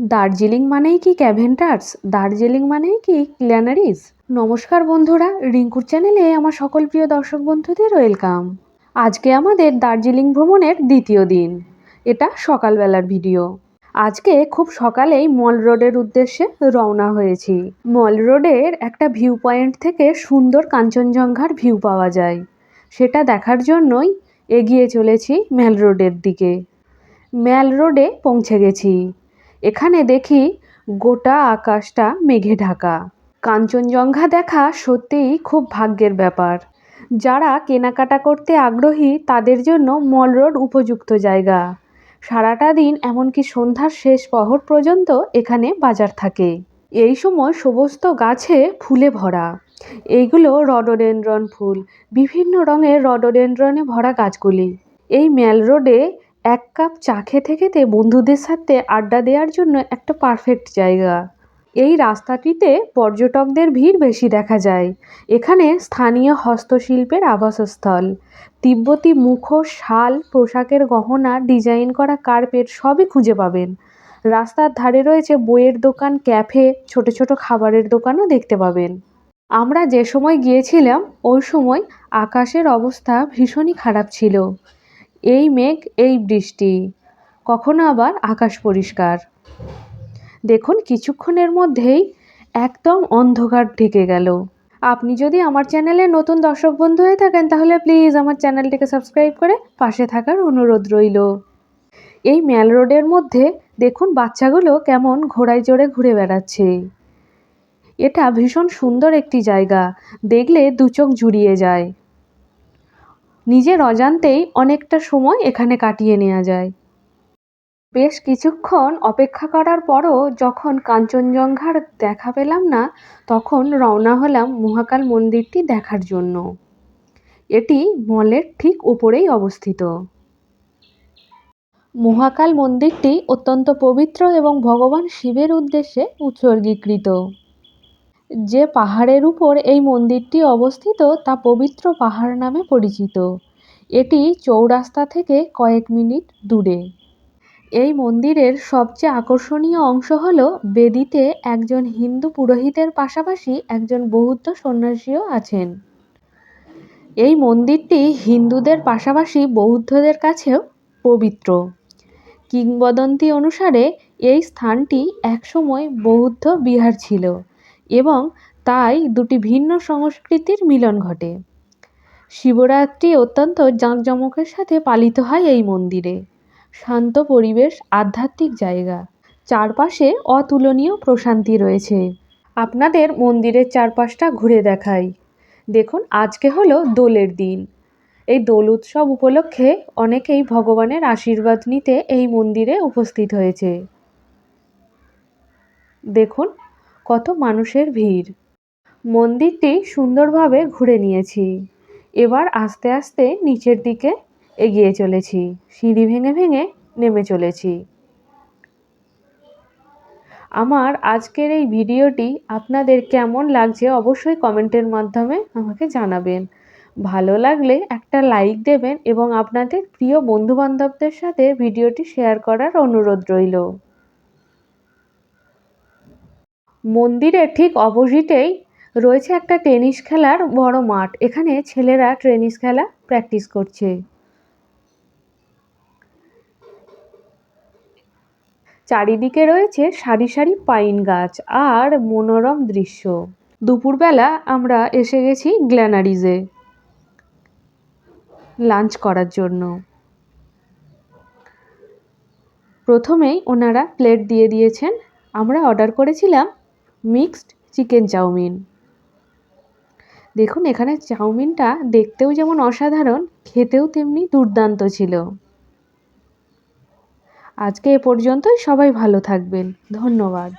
দার্জিলিং মানেই কি ক্যাভেন্টার্স? দার্জিলিং মানেই কি গ্ল্যানারিস নমস্কার বন্ধুরা, রিঙ্কুর চ্যানেলে আমার সকল প্রিয় দর্শক বন্ধুদের ওয়েলকাম। আজকে আমাদের দার্জিলিং ভ্রমণের দ্বিতীয় দিন। এটা সকালবেলার ভিডিও। আজকে খুব সকালেই মল রোডের উদ্দেশ্যে রওনা হয়েছি। মল রোডের একটা ভিউ পয়েন্ট থেকে সুন্দর কাঞ্চনজঙ্ঘার ভিউ পাওয়া যায়। সেটা দেখার জন্যই এগিয়ে চলেছি ম্যাল রোডের দিকে। ম্যাল রোডে পৌঁছে গেছি। এখানে দেখি গোটা আকাশটা মেঘে ঢাকা। কাঞ্চনজঙ্ঘা দেখা সত্যিই খুব ভাগ্যের ব্যাপার। যারা কেনাকাটা করতে আগ্রহী, তাদের জন্য মল রোড উপযুক্ত জায়গা। সারাটা দিন এমনকি সন্ধ্যার শেষ প্রহর পর্যন্ত এখানে বাজার থাকে। এই সময় সমস্ত গাছে ফুলে ভরা। এইগুলো রডোডেন্ড্রন ফুল। বিভিন্ন রঙের রডোডেন্ড্রনে ভরা গাছগুলি। এই ম্যাল রোডে এক কাপ চা খেতে খেতে বন্ধুদের সাথে আড্ডা দেওয়ার জন্য একটা পারফেক্ট জায়গা। এই রাস্তাটিতে পর্যটকদের ভিড় বেশি দেখা যায়। এখানে স্থানীয় হস্তশিল্পের আবাসস্থল। তিব্বতী মুখোশ, শাল, পোশাকের গহনা, ডিজাইন করা কার্পেট সবই খুঁজে পাবেন। রাস্তার ধারে রয়েছে বইয়ের দোকান, ক্যাফে, ছোট ছোট খাবারের দোকানও দেখতে পাবেন। আমরা যে সময় গিয়েছিলাম, ওই সময় আকাশের অবস্থা ভীষণই খারাপ ছিল। এই মেঘ, এই বৃষ্টি। কখনো আবার আকাশ পরিষ্কার। দেখুন, কিছুক্ষণের মধ্যেই একদম অন্ধকার ঢেকে গেল। আপনি যদি আমার চ্যানেলে নতুন দর্শক বন্ধু হয়ে থাকেন, তাহলে প্লিজ আমার চ্যানেলটিকে সাবস্ক্রাইব করে পাশে থাকার অনুরোধ রইল। এই ম্যাল রোডের মধ্যে দেখুন বাচ্চাগুলো কেমন ঘোড়ায় চড়ে ঘুরে বেড়াচ্ছে। এটা ভীষণ সুন্দর একটি জায়গা। দেখলে দু চোখ জুড়িয়ে যায়। নিজের অজান্তেই অনেকটা সময় এখানে কাটিয়ে নেওয়া যায়। বেশ কিছুক্ষণ অপেক্ষা করার পরও যখন কাঞ্চনজঙ্ঘার দেখা পেলাম না, তখন রওনা হলাম মহাকাল মন্দিরটি দেখার জন্য। এটি মলের ঠিক উপরেই অবস্থিত। মহাকাল মন্দিরটি অত্যন্ত পবিত্র এবং ভগবান শিবের উদ্দেশ্যে উৎসর্গীকৃত। যে পাহাড়ের উপর এই মন্দিরটি অবস্থিত তা পবিত্র পাহাড় নামে পরিচিত। এটি চৌরাস্তা থেকে কয়েক মিনিট দূরে। এই মন্দিরের সবচেয়ে আকর্ষণীয় অংশ হল বেদিতে একজন হিন্দু পুরোহিতের পাশাপাশি একজন বৌদ্ধ সন্ন্যাসীও আছেন। এই মন্দিরটি হিন্দুদের পাশাপাশি বৌদ্ধদের কাছেও পবিত্র। কিংবদন্তি অনুসারে এই স্থানটি একসময় বৌদ্ধ বিহার ছিল এবং তাই দুটি ভিন্ন সংস্কৃতির মিলন ঘটে। শিবরাত্রি অত্যন্ত জাঁকজমকের সাথে পালিত হয় এই মন্দিরে। শান্ত পরিবেশ, আধ্যাত্মিক জায়গা। চারপাশে অতুলনীয় প্রশান্তি রয়েছে। আপনাদের মন্দিরের চারপাশটা ঘুরে দেখাই। দেখুন, আজকে হলো দোলের দিন। এই দোল উৎসব উপলক্ষে অনেকেই ভগবানের আশীর্বাদ নিতে এই মন্দিরে উপস্থিত হয়েছে। দেখুন, কত মানুষের ভিড়। মন্দিরটি সুন্দরভাবে ঘুরে নিয়েছি। এবার আস্তে আস্তে নিচের দিকে এগিয়ে চলেছি। সিঁড়ি ভেঙে ভেঙে নেমে চলেছি। আমার আজকের এই ভিডিওটি আপনাদের কেমন লাগছে অবশ্যই কমেন্টের মাধ্যমে আমাকে জানাবেন। ভালো লাগলে একটা লাইক দেবেন এবং আপনাদের প্রিয় বন্ধুবান্ধবদের সাথে ভিডিওটি শেয়ার করার অনুরোধ রইল। মন্দিরের ঠিক অপোজিটেই রয়েছে একটা টেনিস খেলার বড় মাঠ। এখানে ছেলেরা টেনিস খেলা প্র্যাকটিস করছে। চারিদিকে রয়েছে সারি সারি পাইন গাছ আর মনোরম দৃশ্য। দুপুরবেলা আমরা এসে গেছি গ্ল্যানারিজে লাঞ্চ করার জন্য। প্রথমেই ওনারা প্লেট দিয়ে দিয়েছেন। আমরা অর্ডার করেছিলাম মিক্সড চিকেন চাউমিন। দেখুন, এখানে চাউমিনটা দেখতেও যেমন অসাধারণ, খেতেও তেমনি দুর্দান্ত ছিল। আজকে এ পর্যন্তই, সবাই ভালো থাকবেন। ধন্যবাদ।